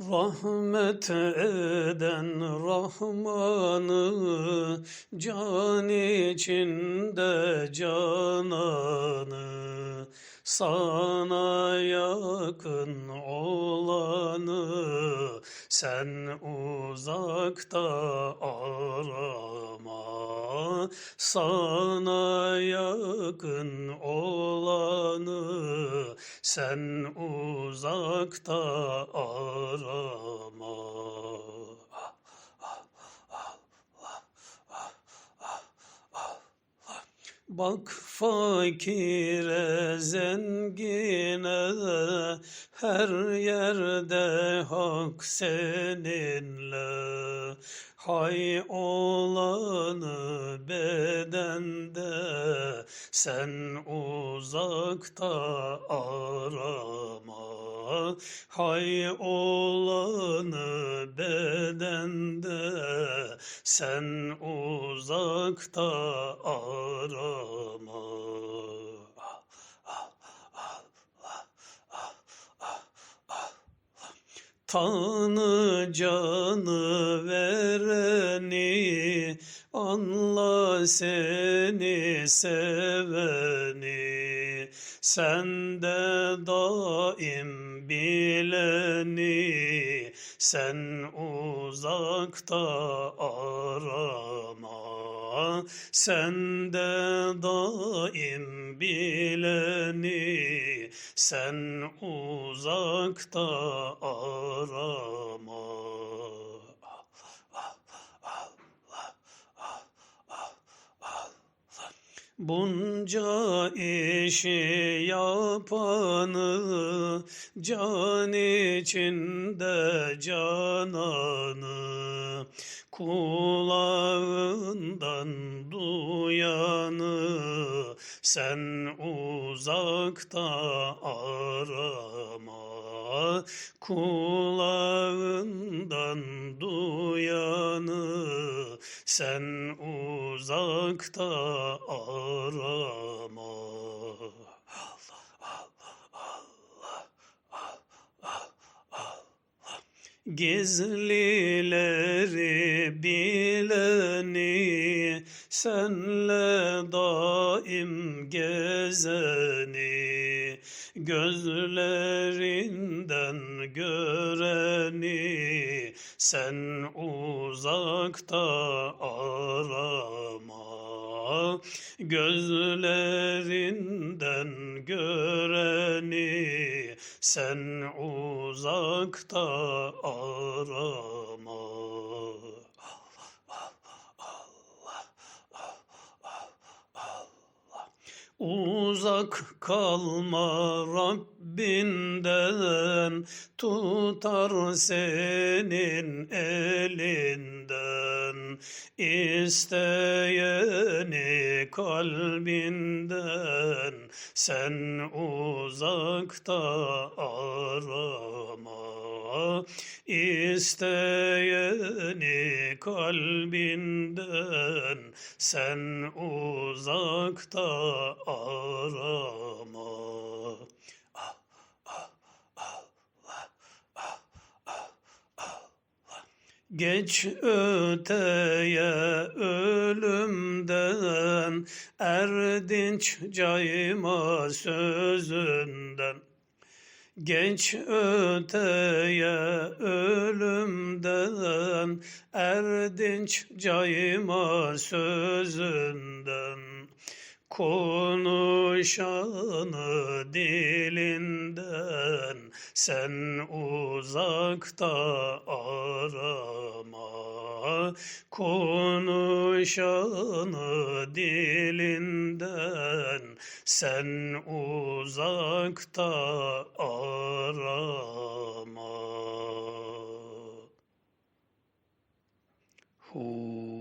Rahmet eden Rahmanı, can içinde cananı, sana yakın olanı, sen uzakta arama, sana yakın olanı, sen uzakta arama. Bak fakire zengine her yerde hak seninle Hay olanı bedende sen uzakta arama. Hay olanı bedende sen uzakta arama Tanı canı vereni, anla seni seveni, sende daim bileni, sen uzakta arama, sende daim bileni, sen uzakta arama. Bunca işi yapanı, can içinde cananı, kulağından duyanı, sen uzakta arama, kulağından duyanı, sen uzakta arama. Gizlileri bileni, senle daim gezeni, gözlerinden göreni, sen uzakta arama. Gözlerinden göreni, sen uzakta arama. Uzak kalma Rabbinden, tutar senin elinden. İsteyeni kalbinden, sen uzakta arama. İsteyeni kalbinden, sen uzakta arama. Geç öteye ölümden, erdinç cayma sözünden. Geç öteye ölümden, erdinç cayma sözünden. Konuşanı dilinden, sen uzakta arama. Konuşanı dilinden, sen uzakta arama. Hu